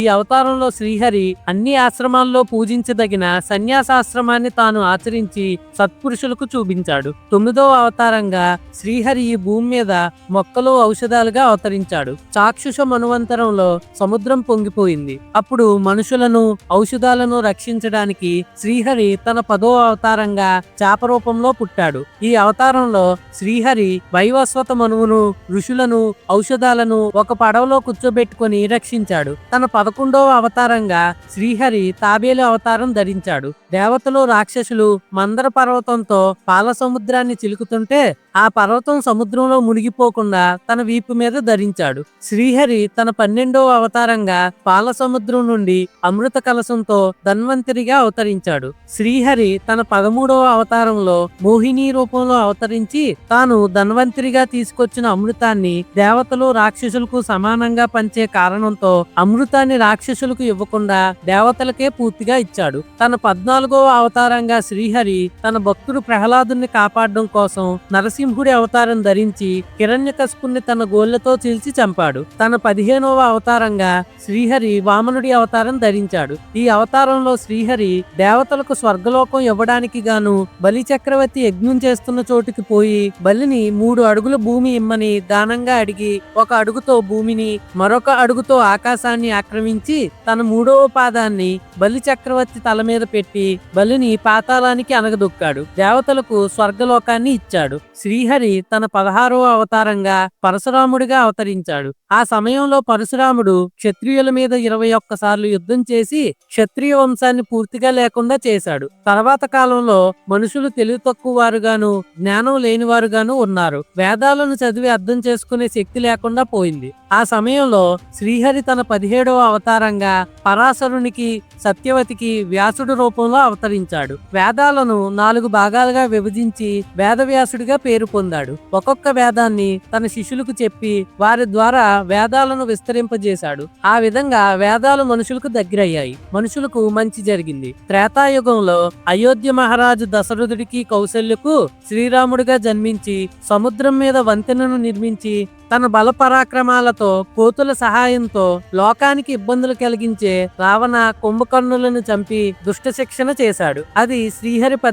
ఈ అవతారంలో శ్రీహరి అన్ని ఆశ్రమాల్లో పూజించదగిన సన్యాసాశ్రమాన్ని తాను ఆచరించి సత్పురుషులకు చూపించాడు. తొమ్మిదవ అవతారంగా శ్రీహరి ఈ భూమి మీద మొక్కలు ఔషధాలుగా అవతరించాడు. చాక్షుష మనువంతరంలో సముద్రం పొంగిపోయింది. అప్పుడు మనుషులను ఔషధాలను రక్షించడానికి శ్రీహరి తన పదో అవతారంగా చేప రూపంలో పుట్టాడు. ఈ అవతారంలో శ్రీహరి వైవస్వత మనువును ఋషులను ఔషధాలను ఒక పడవలో కూర్చోబెట్టుకొని రక్షించాడు. తన పద పదకొండవ అవతారంగా శ్రీహరి తాబేలు అవతారం ధరించాడు. దేవతలు రాక్షసులు మందర పర్వతంతో పాల సముద్రాన్ని చిలుకుతుంటే ఆ పర్వతం సముద్రంలో మునిగిపోకుండా తన వీపు మీద ధరించాడు. శ్రీహరి తన పన్నెండవ అవతారంగా పాల సముద్రం నుండి అమృత కలశంతో ధన్వంతరిగా అవతరించాడు. శ్రీహరి తన పదమూడవ అవతారంలో మోహిని రూపంలో అవతరించి తాను ధన్వంతరిగా తీసుకొచ్చిన అమృతాన్ని దేవతలు రాక్షసులకు సమానంగా పంచే కారణంతో అమృతాన్ని రాక్షసులకు ఇవ్వకుండా దేవతలకే పూర్తిగా ఇచ్చాడు. తన పద్నాలుగవ అవతారంగా శ్రీహరి తన భక్తుడు ప్రహ్లాదుని కాపాడడం కోసం నరసింహుడి అవతారం ధరించి హిరణ్యకశిపుణ్ణి తన గోళ్ళతో చీల్చి చంపాడు. తన పదిహేనవ అవతారంగా శ్రీహరి వామనుడి అవతారం ధరించాడు. ఈ అవతారంలో శ్రీహరి దేవతలకు స్వర్గలోకం ఇవ్వడానికి గాను బలి చక్రవర్తి యజ్ఞం చేస్తున్న చోటుకి పోయి బలిని మూడు అడుగుల భూమి ఇమ్మని దానంగా అడిగి ఒక అడుగుతో భూమిని మరొక అడుగుతో ఆకాశాన్ని ఆక్రమించి తన మూడవ పాదాన్ని బలి చక్రవర్తి తల మీద పెట్టి బలిని పాతాళానికి అనగదొక్కాడు. దేవతలకు స్వర్గలోకాన్ని ఇచ్చాడు. శ్రీహరి తన పదహారవ అవతారంగా పరశురాముడిగా అవతరించాడు. ఆ సమయంలో పరశురాముడు క్షత్రియుల మీద ఇరవై ఒక్కసార్లు యుద్ధం చేసి క్షత్రియ వంశాన్ని పూర్తిగా లేకుండా చేశాడు. తర్వాత కాలంలో మనుషులు తెలివి తక్కువ వారుగాను జ్ఞానం లేనివారుగాను ఉన్నారు. వేదాలను చదివి అర్థం చేసుకునే శక్తి లేకుండా పోయింది. ఆ సమయంలో శ్రీహరి తన పదిహేడవ అవతారంగా పరాశరునికి సత్యవతికి వ్యాసుడు రూపంలో అవతరించాడు. వేదాలను నాలుగు భాగాలుగా విభజించి వేదవ్యాసుడిగా పేరు పొందాడు. ఒక్కొక్క వేదాన్ని తన శిష్యులకు చెప్పి వారి ద్వారా వేదాలను విస్తరింపజేశాడు. ఆ విధంగా వేదాలు మనుషులకు దగ్గరయ్యాయి. మనుషులకు మంచి జరిగింది. త్రేతాయుగంలో అయోధ్య మహారాజు దశరథుడికి కౌశల్యకు శ్రీరాముడిగా జన్మించి సముద్రం మీద వంతెనను నిర్మించి తన బల పరాక్రమాలతో కోతుల సహాయంతో లోకానికి ఇబ్బందులు కలిగించే రావణ కుంభకర్ణులను చంపి దుష్ట శిక్షణ చేశాడు. అది శ్రీహరి పద్ధతి